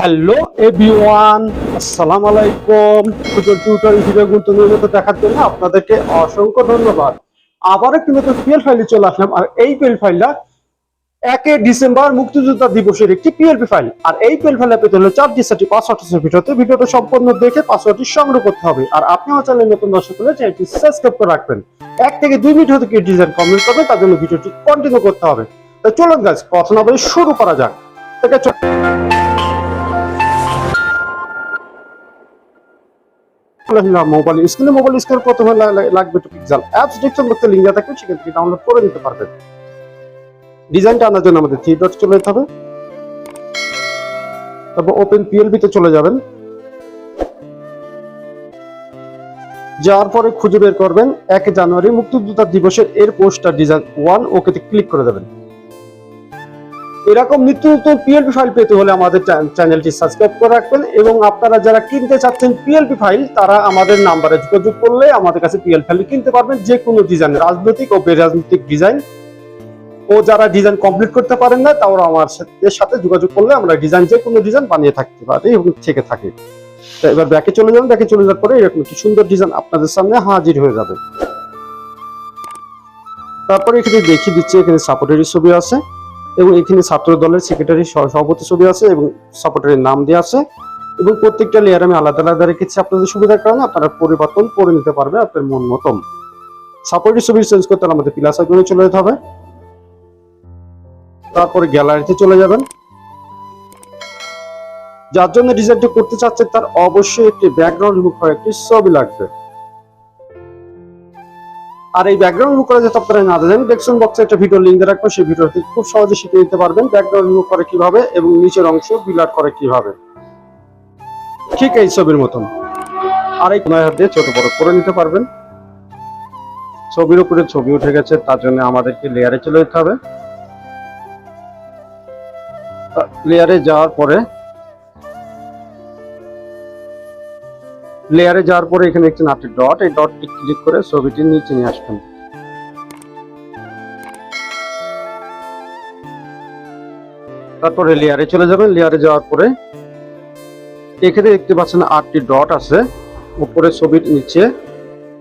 Hello everyone আসসালামু আলাইকুম tutor ভিডিওগুলো নিয়মিত দেখার জন্য আপনাদেরকে অসংখ্য ধন্যবাদ। আবার একটি নতুন পিএল ফাইলে চলে আসলাম। আর এই পিএল ফাইলটা একে ডিসেম্বর মুক্তিযোদ্ধা দিবসের একটি পিএলপি ফাইল আর এই পিএল ফাইলে পেতে হলে চার ডিসেটি পাসওয়ার্ড ভিডিওতে ভিডিওটা সম্পূর্ণ দেখে পাসওয়ার্ডটি সংগ্রহ করতে হবে। আর আপনি আমার চ্যানেলে নতুন দর্শক হলে চ্যানেলটি সাবস্ক্রাইব করে রাখবেন। এক থেকে দুই মিনিট হতে কি ডিজাইন কমেন্ট করবেন, তার জন্য ভিডিওটি কন্টিনিউ করতে হবে। তো চলুন গাছ কথা শুরু করা যাক। ঠিক মোবাইল স্ক্রিনে মোবাইল স্ক্রিন প্রথমে লাগবে অ্যাপস লিংক দেওয়া থাকবে, সেখান থেকে ডাউনলোড করে নিতে পারবেন। ডিজাইনটা আনার জন্য আমাদের থ্রি ডট চলে যেতে হবে। তারপর ওপেন পিএলবি তে চলে যাবেন। যাওয়ার পরে খুঁজে বের করবেন, এক জানুয়ারি মুক্তিযোদ্ধা দিবসের এর পোস্টার ডিজাইন ওয়ান ওকেতে ক্লিক করে দেবেন। এরকম নিত্য নতুন পিএলপি ফাইল পেতে হলে আমাদের চ্যানেলটি সাবস্ক্রাইব করে রাখবেন এবং আপনারা যারা কিনতে চাচ্ছেন পিএলপি ফাইল তারা আমাদের নাম্বারে যোগাযোগ করলে আমাদের কাছে পিএল ফাইল কিনতে পারবেন। যে কোনো ডিজাইন রাজনৈতিক ও বেরাজনৈতিক ডিজাইন ও যারা ডিজাইন কমপ্লিট করতে পারেন না, তারা আমার সাথে- যোগাযোগ করলে আমরা ডিজাইন যে কোনো ডিজাইন বানিয়ে থাকতে পারি এবং থেকে থাকি। এবার ব্যাকে চলে যাবেন ব্যাকে চলে যাওয়ার পরে এরকম একটি সুন্দর ডিজাইন আপনাদের সামনে হাজির হয়ে যাবে। তারপরে এখানে দেখিয়ে দিচ্ছে, এখানে সাপোর্টের ছবি আছে। এবং এখানে ছাত্র দলের সেক্রেটারি সভাপতি ছবি আছে এবং সাপোর্টারের নাম দেওয়া আছে। এবং প্রত্যেকটা লেয়ার আমি আলাদা আলাদা রেখেছি। আপনাদের সুবিধার কারণে আপনারা পরিবর্তন করে নিতে পারবে আপনার মন মতন। সাপোর্টের ছবি চেঞ্জ করতে হলে আমাদের প্লাস আইকনে চলে যেতে হবে। তারপরে গ্যালারিতে চলে যাবেন। যার জন্য ডিজাইনটা করতে চাচ্ছেন তার অবশ্যই একটি ব্যাকগ্রাউন্ড রিমুভ করা একটি ছবি লাগবে। আর এই ব্যাকগ্রাউন্ড রিমুভ করা যাতে আপনারা না জানেন ডেসক্রিপশন বক্সে একটা ভিডিও লিংক রাখব, সেই ভিডিওটি খুব সহজে শিখে নিতে পারবেন ব্যাকগ্রাউন্ড রিমুভ করে কীভাবে এবং নিচের অংশ বিলার করে কীভাবে। ঠিক এই ছবির মতন। আর এই কোনায় হাত দিয়ে ছোট বড় করে নিতে পারবেন। ছবির উপরে ছবি উঠে গেছে, তার জন্য আমাদেরকে লেয়ারে চলে যেতে হবে। লেয়ারে যাওয়ার পরে লেয়ারে যাওয়ার পরে এখানে একটি নাটি ডট এই ডটটি ক্লিক করে ছবিটির নিচে নিয়ে আসবেন। তারপরে লেয়ারে চলে যাবেন। লেয়ারে যাওয়ার পরে এখানে দেখতে পাচ্ছেন আটটি ডট আছে, উপরে ছবির নিচে।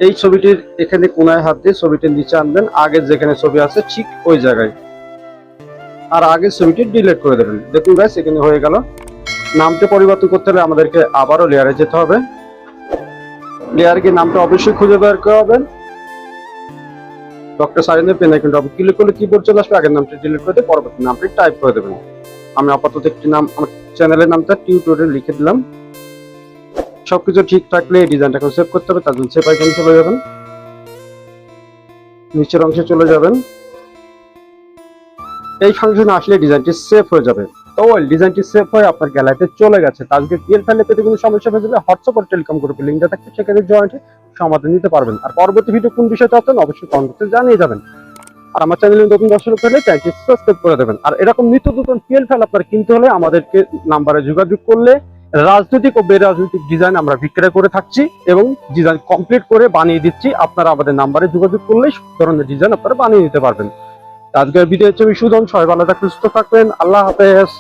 এই ছবিটির এখানে কোনায় হাত দিয়ে ছবিটির নিচে আনবেন। আগে যেখানে ছবি আছে ঠিক ওই জায়গায়। আর আগের ছবিটি ডিলিট করে দেবেন। দেখুন গাইস এখানে হয়ে গেল। নামটা পরিবর্তন করতে হলে আমাদেরকে আবারও লেয়ারে যেতে হবে। লেয়ারে গিয়ে নামটা অবশ্যই খুঁজে বের করবেন। ডক্টর সারিনের পেন আইকনটা ক্লিক করলে কিবোর্ড চলে আসবে, আগের নামটা ডিলিট করে দিয়ে পরবর্তী নামটি টাইপ করে দেবেন। আমি আপাতত একটি নাম, আমার চ্যানেলের নামটা টিউটোরিয়াল লিখে দিলাম। সবকিছু ঠিক থাকলে এই ডিজাইনটাকে সেভ করতে হবে, তার জন্য সেভ আইকন চলে যাবেন। নিচের অংশে চলে যাবেন। এই ফাংশনে আসলে ডিজাইনটি সেভ হয়ে যাবে। ওয়েল ডিজাইনটি সেভ হয়ে আপনার গ্যালারিতে চলে গেছে। তা আজকে পিএল ফাইলে কোনো সমস্যা হয়ে হোয়াটসঅ্যাপ টেলিকম গ্রুপে লিঙ্কটা থাকবে। সেখানে জয়েন্ট সমাধান পারবেন। আর পরবর্তী ভিডিও কোন বিষয়ে চাচ্ছেন অবশ্যই জানিয়ে যাবেন। আর আমার চ্যানেলে নতুন দর্শক হলে চ্যানেলটি সাবস্ক্রাইব করে দেবেন। আর এরকম নিত্য নতুন ফাইল আপনার কিনতে হলে আমাদেরকে নাম্বারে যোগাযোগ করলে রাজনৈতিক ও বেরাজনৈতিক ডিজাইন আমরা বিক্রয় করে থাকছি এবং ডিজাইন কমপ্লিট করে বানিয়ে দিচ্ছি। আপনারা আমাদের নাম্বারে যোগাযোগ করলে ধরনের ডিজাইন আপনারা বানিয়ে নিতে পারবেন। আজকের ভিডিও হচ্ছে আমি সবাই ভালো থাকবেন, সুস্থ থাকবেন। আল্লাহ হাফেজ।